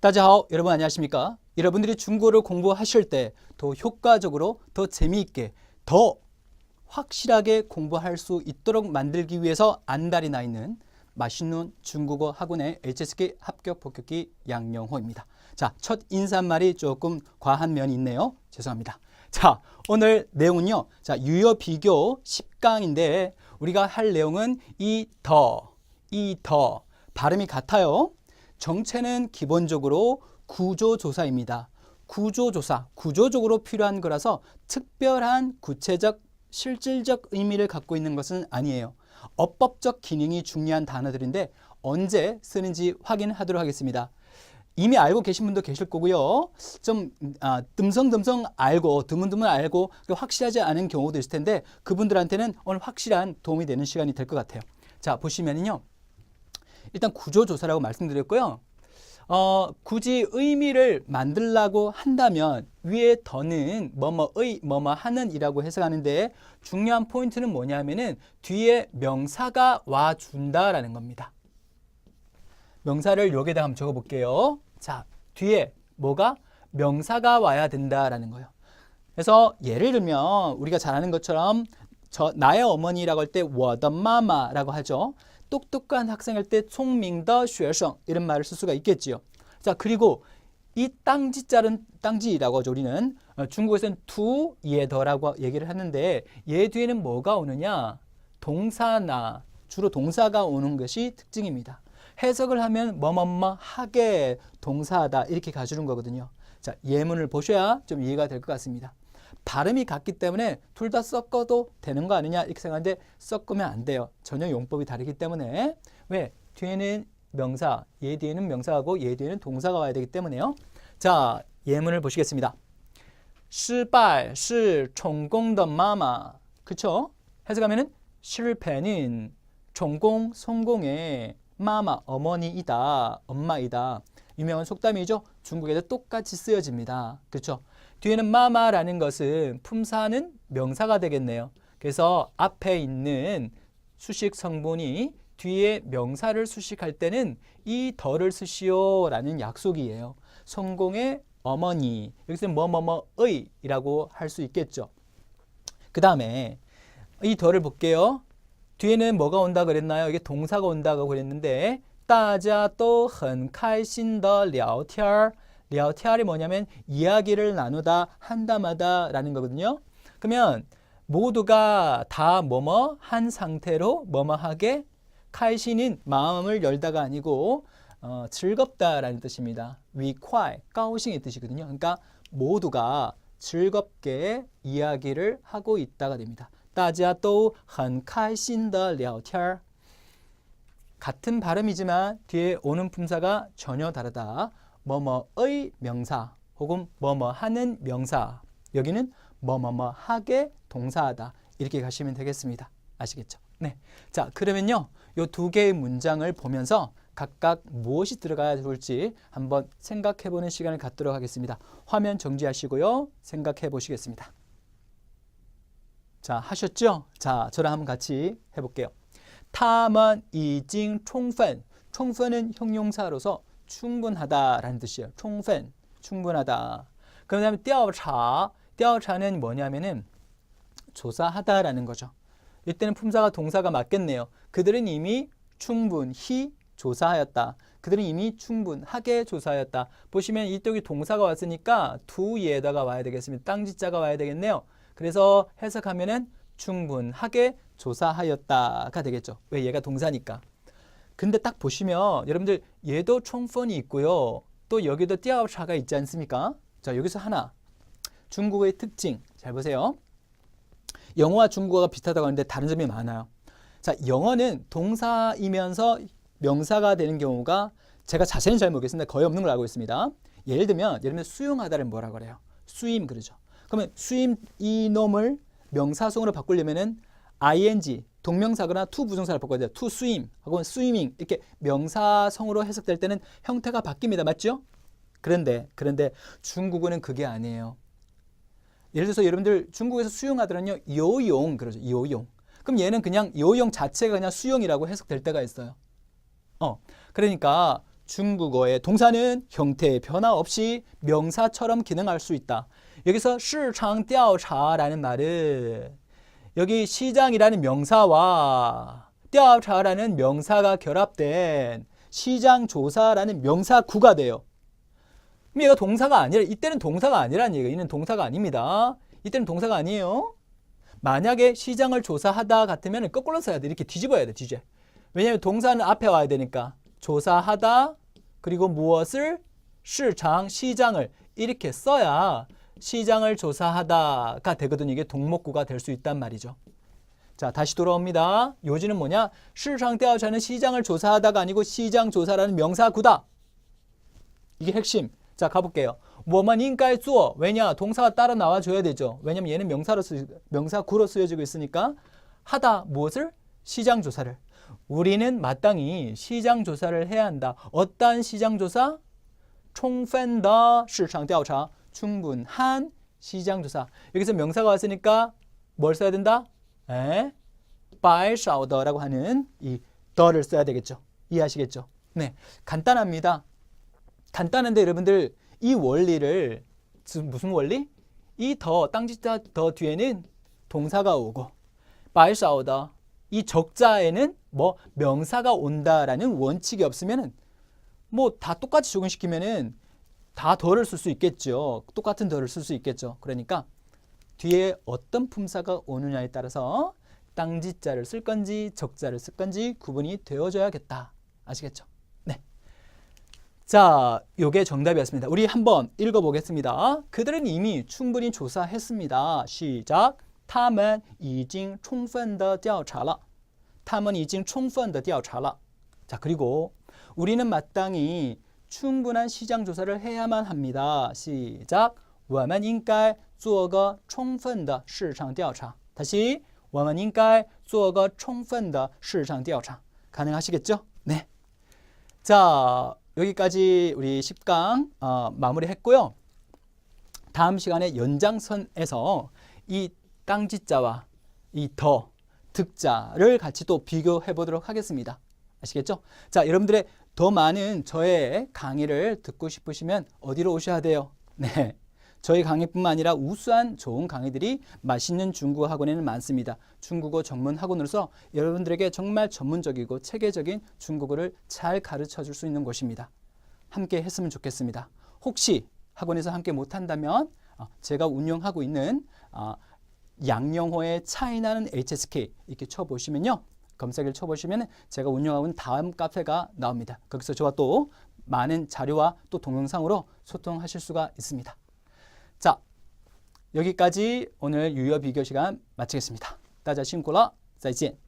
다자하오 여러분 안녕하십니까? 여러분들이 중국어를 공부하실 때 더 효과적으로 더 재미있게 더 확실하게 공부할 수 있도록 만들기 위해서 안달이 나 있는 맛있는 중국어 학원의 HSK 합격 복귀 양영호입니다. 자, 첫 인사말이 조금 과한 면이 있네요. 죄송합니다. 자, 오늘 내용은요. 자, 유효 비교 10강인데 우리가 할 내용은 이 더, 이 더 발음이 같아요. 정체는 기본적으로 구조조사입니다. 구조조사, 구조적으로 필요한 거라서 특별한 구체적 실질적 의미를 갖고 있는 것은 아니에요. 어법적 기능이 중요한 단어들인데 언제 쓰는지 확인하도록 하겠습니다. 이미 알고 계신 분도 계실 거고요. 좀 아, 듬성듬성 알고 드문드문 알고 확실하지 않은 경우도 있을 텐데 그분들한테는 오늘 확실한 도움이 되는 시간이 될 것 같아요. 자 보시면은요. 일단 구조조사라고 말씀드렸고요. 어, 굳이 의미를 만들라고 한다면 위에 더는 뭐뭐의 뭐뭐 하는 이라고 해석하는데 중요한 포인트는 뭐냐면은 뒤에 명사가 와 준다라는 겁니다. 명사를 여기다 한번 적어 볼게요. 자, 뒤에 뭐가 명사가 와야 된다라는 거예요. 그래서 예를 들면 우리가 잘 아는 것처럼 저 나의 어머니라고 할 때 워더 마마라고 하죠. 똑똑한 학생일 때 총명더 学生 이런 말을 쓸 수가 있겠지요. 자, 그리고 이 땅지자는 땅지라고 하죠. 우리는 어, 중국에서는 투 예더라고 얘기를 하는데 얘 뒤에는 뭐가 오느냐? 동사나 주로 동사가 오는 것이 특징입니다. 해석을 하면 뭐뭐뭐 하게 동사하다 이렇게 가주는 거거든요. 자, 예문을 보셔야 좀 이해가 될 것 같습니다. 발음이 같기 때문에 둘 다 섞어도 되는 거 아니냐 이렇게 생각하는데 섞으면 안 돼요. 전혀 용법이 다르기 때문에 왜 뒤에는 명사, 얘 뒤에는 명사하고 얘 뒤에는 동사가 와야 되기 때문에요. 자, 예문을 보시겠습니다. 失败是成功的妈妈. 그쵸? 해석하면은 실패는 성공, 성공의 마마, 어머니이다, 엄마이다. 유명한 속담이죠. 중국에도 똑같이 쓰여집니다. 그렇죠? 뒤에는 마마라는 것은 품사는 명사가 되겠네요. 그래서 앞에 있는 수식 성분이 뒤에 명사를 수식할 때는 이 덜을 쓰시오라는 약속이에요. 성공의 어머니 여기서 뭐뭐뭐의라고 할 수 있겠죠. 그 다음에 이 덜을 볼게요. 뒤에는 뭐가 온다 그랬나요? 이게 동사가 온다고 그랬는데 大家都很开心的聊天 聊天이 뭐냐면 이야기를 나누다 한다마다라는 거거든요. 그러면 모두가 다 뭐뭐 한 상태로 뭐뭐 하게 카이신인 마음을 열다가 아니고 어, 즐겁다라는 뜻입니다. 위콰이, 까오싱의 뜻이거든요. 그러니까 모두가 즐겁게 이야기를 하고 있다가 됩니다. 大家都很开心的聊天 같은 발음이지만 뒤에 오는 품사가 전혀 다르다. 뭐뭐의 명사 혹은 뭐뭐 하는 명사. 여기는 뭐뭐뭐 하게 동사하다. 이렇게 가시면 되겠습니다. 아시겠죠? 네. 자, 그러면요. 요 두 개의 문장을 보면서 각각 무엇이 들어가야 좋을지 한번 생각해 보는 시간을 갖도록 하겠습니다. 화면 정지하시고요. 생각해 보시겠습니다. 자, 하셨죠? 자, 저랑 한번 같이 해 볼게요. 타만 이징 총펀 총펀은 형용사로서 충분하다라는 뜻이에요. 총펀 충분하다. 그 다음에 떼어차 떼어차는 뭐냐면은 조사하다라는 거죠. 이때는 품사가 동사가 맞겠네요. 그들은 이미 충분히 조사하였다. 그들은 이미 충분하게 조사하였다. 보시면 이쪽이 동사가 왔으니까 두에다가 와야 되겠습니다. 땅지자가 와야 되겠네요. 그래서 해석하면은 충분하게 조사하였다가 되겠죠. 왜 얘가 동사니까. 근데 딱 보시면 여러분들 얘도 총펀이 있고요. 또 여기도 띠아오차가 있지 않습니까? 자, 여기서 하나. 중국어의 특징. 잘 보세요. 영어와 중국어가 비슷하다고 하는데 다른 점이 많아요. 자, 영어는 동사이면서 명사가 되는 경우가 제가 자세히는 잘 모르겠습니다. 거의 없는 걸 알고 있습니다. 예를 들면, 예를 들면 수용하다를 뭐라 그래요? 수임 그러죠. 그러면 수임 이놈을 명사성으로 바꾸려면은 ing 동명사거나 투 부정사를 바꿔야 돼요. 투 스임 혹은 스위밍 이렇게 명사성으로 해석될 때는 형태가 바뀝니다. 맞죠? 그런데 그런데 중국어는 그게 아니에요. 예를 들어서 여러분들 중국에서 수용하더라는요. 요용 그러죠. 요용. 그럼 얘는 그냥 요용 자체가 그냥 수용이라고 해석될 때가 있어요. 어. 그러니까 중국어의 동사는 형태의 변화 없이 명사처럼 기능할 수 있다. 여기서 시장 调查라는 말은 여기 시장이라는 명사와 调查라는 명사가 결합된 시장 조사라는 명사구가 돼요. 얘가 동사가 아니라 이때는 동사가 아니라는 얘기예요. 이는 동사가 아닙니다. 이때는 동사가 아니에요. 만약에 시장을 조사하다 같으면 거꾸로 써야 돼. 이렇게 뒤집어야 돼. 뒤져. 왜냐하면 동사는 앞에 와야 되니까 조사하다 그리고 무엇을 시장 시장을 이렇게 써야 시장을 조사하다가 되거든 이게 동목구가 될 수 있단 말이죠. 자 다시 돌아옵니다. 요지는 뭐냐? 시장 调查는 시장을 조사하다가 아니고 시장 조사라는 명사구다. 이게 핵심. 자 가볼게요. 我们应该做 왜냐 동사가 따라 나와줘야 되죠. 왜냐면 얘는 명사로 쓰 명사구로 쓰여지고 있으니까 하다 무엇을 시장 조사를 우리는 마땅히 시장 조사를 해야 한다. 어떠한 시장 조사? 充分的市场调查 충분한 시장 조사. 여기서 명사가 왔으니까 뭘 써야 된다? 에? 발샤우더라고 하는 이 더를 써야 되겠죠. 이해하시겠죠? 네, 간단합니다. 간단한데 여러분들 이 원리를 무슨 원리? 이 더, 땅짓자 더 뒤에는 동사가 오고 발샤우더 이 적자에는 뭐 명사가 온다라는 원칙이 없으면은 뭐 다 똑같이 적용시키면은 다 덜을 쓸 수 있겠죠. 똑같은 덜을 쓸 수 있겠죠. 그러니까 뒤에 어떤 품사가 오느냐에 따라서 땅지자를 쓸 건지 적자를 쓸 건지 구분이 되어줘야겠다. 아시겠죠? 네. 자, 요게 정답이었습니다. 우리 한번 읽어보겠습니다. 그들은 이미 충분히 조사했습니다. 시작. 他们已经充分的调查了.他们已经充分的调查了. 자, 그리고 우리는 마땅히 충분한 시장 조사를 해야만 합니다. 시작. 我们应该做个充分的市场调查. 다시 我们应该做个充分的市场调查. 가능하시겠죠? 네. 자, 여기까지 우리 10강 어, 마무리했고요. 다음 시간에 연장선에서 이 땅지자와 이 더, 득자를 같이 또 비교해 보도록 하겠습니다. 아시겠죠? 자, 여러분들의 더 많은 저의 강의를 듣고 싶으시면 어디로 오셔야 돼요? 네. 저희 강의뿐만 아니라 우수한 좋은 강의들이 맛있는 중국어 학원에는 많습니다. 중국어 전문 학원으로서 여러분들에게 정말 전문적이고 체계적인 중국어를 잘 가르쳐 줄 수 있는 곳입니다. 함께 했으면 좋겠습니다. 혹시 학원에서 함께 못한다면 어, 제가 운영하고 있는 어, 양영호의 차이나는 HSK 이렇게 쳐보시면요. 검색을 쳐보시면 제가 운영하고 있는 다음 카페가 나옵니다. 거기서 저와 또 많은 자료와 또 동영상으로 소통하실 수가 있습니다. 자, 여기까지 오늘 유여 비교 시간 마치겠습니다. 따자 신고라, 再见。